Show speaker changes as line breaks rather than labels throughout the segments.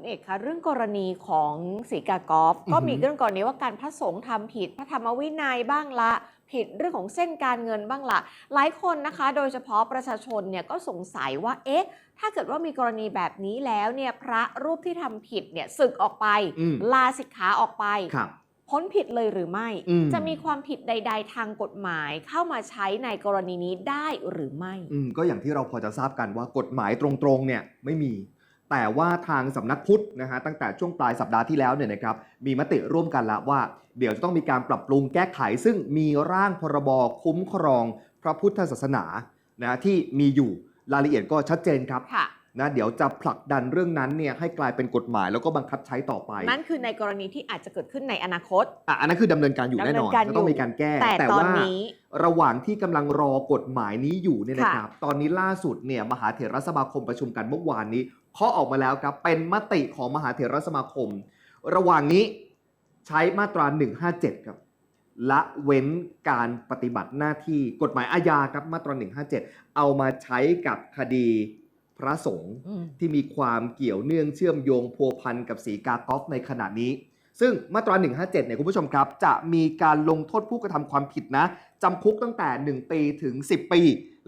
คุณเอกคะเรื่องกรณีของสีกากอล์ฟก็
อือหือ
มีเรื่องกรณีว่าการพระสงฆ์ทำผิด พระธรรมวินัยบ้างละ ผิดเรื่องของเส้นการเงินบ้างละ หลายคนนะคะ โดยเฉพาะประชาชนเนี่ยก็สงสัยว่าเอ๊ะ ถ้าเกิดว่ามีกรณีแบบนี้แล้วเนี่ยพระรูปที่ทำผิดเนี่ยสึกออกไป
อืม
ลาสิกขาออกไป
ครับ
พ้นผิดเลยหรือไม่
อืม
จะมีความผิดใด ๆ ทางกฎหมายเข้ามาใช้ในกรณีนี้ได้หรือไม่
อืมก็อย่างที่เราพอจะทราบกันว่ากฎหมายตรงๆเนี่ยไม่มี แต่ว่าทางสำนักพุทธนะฮะตั้งแต่ช่วงปลายสัปดาห์ที่แล้วเนี่ยนะครับมีมติร่วมกันแล้วว่า เดี๋ยวจะต้องมีการปรับปรุงแก้ไข ซึ่งมีร่างพรบคุ้มครอง พระพุทธศาสนานะที่มีอยู่รายละเอียดก็ชัดเจนครับ นะเดี๋ยวจะผลักดันเรื่องนั้นเนี่ยให้กลายเป็นกฎหมายแล้วก็บังคับใช้ต่อไป
นั่นคือในกรณีที่อาจจะเกิดขึ้นในอนาคต
อะอันนั้นคือดำเนินการอยู่แน่นอน
ดำเนินการ
จะต้อง
อยู่
มีการแก้
แต่ตอน
ว่า
นี้
ระหว่างที่กำลังรอกฎหมายนี้อยู่เนี่ย
ค่ะ
นะครับตอนนี้ล่าสุดเนี่ยมหาเถรสมาคมประชุมกันเมื่อวานนี้ข้อออกมาแล้วครับเป็นมติของมหาเถรสมาคม ระหว่างนี้ใช้มาตรา 157 ครับละเว้นการปฏิบัติหน้าที่กฎหมายอาญาครับมาตรา 157 เอามาใช้กับคดี พระสงฆ์
อืม
ที่มีความเกี่ยวเนื่องเชื่อมโยงพัวพันกับสีกากอฟในขณะนี้ ซึ่งมาตรา 157 เนี่ยคุณผู้ชมครับ จะมีการลงโทษผู้กระทำความผิดนะจำคุกตั้งแต่ 1 ปีถึง 10 ปี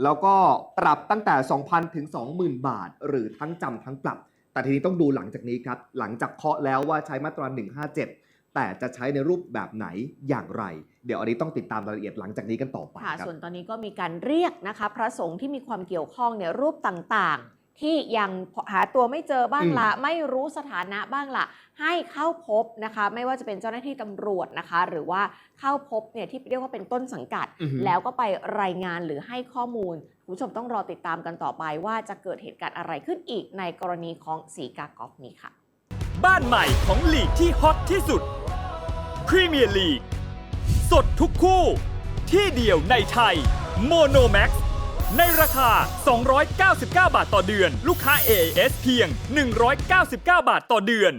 แล้วก็ปรับตั้งแต่ 2,000 ถึง 20,000 บาท หรือทั้งจำทั้งปรับ แต่ทีนี้ต้องดูหลังจากนี้ครับ หลังจากเคาะแล้วว่าใช้มาตรา 157แต่จะใช้ในรูปแบบไหนอย่างไร เดี๋ยวอันนี้ต้องติดตามรายละเอียดหลังจากนี้กันต่อไป
ค่ะ
ครับ
ส่วนตอนนี้ก็มีการเรียกนะคะ พระสงฆ์ที่มีความเกี่ยวข้องเนี่ยรูปต่างๆ ที่ยังหาตัวไม่เจอบ้างละไม่รู้สถานะบ้างละให้เข้าพบนะคะ ไม่ว่าจะเป็นเจ้าหน้าที่ตำรวจนะคะ หรือว่าเข้าพบเนี่ยที่เรียกว่าเป็นต้นสังกัด
อือฮึ
แล้วก็ไปรายงานหรือให้ข้อมูลคุณผู้ชมต้องรอติดตามกันต่อไปว่าจะเกิดเหตุการณ์อะไรขึ้นอีกในกรณีของสีกากอฟนี้ค่ะ
บ้านใหม่ของลีกที่ฮอตที่สุดพรีเมียร์ลีกสดทุกคู่ ที่เดียวในไทยโมโนแม็ก ในราคา 299 บาทต่อเดือน ลูกค้า AIS เพียง 199 บาทต่อเดือน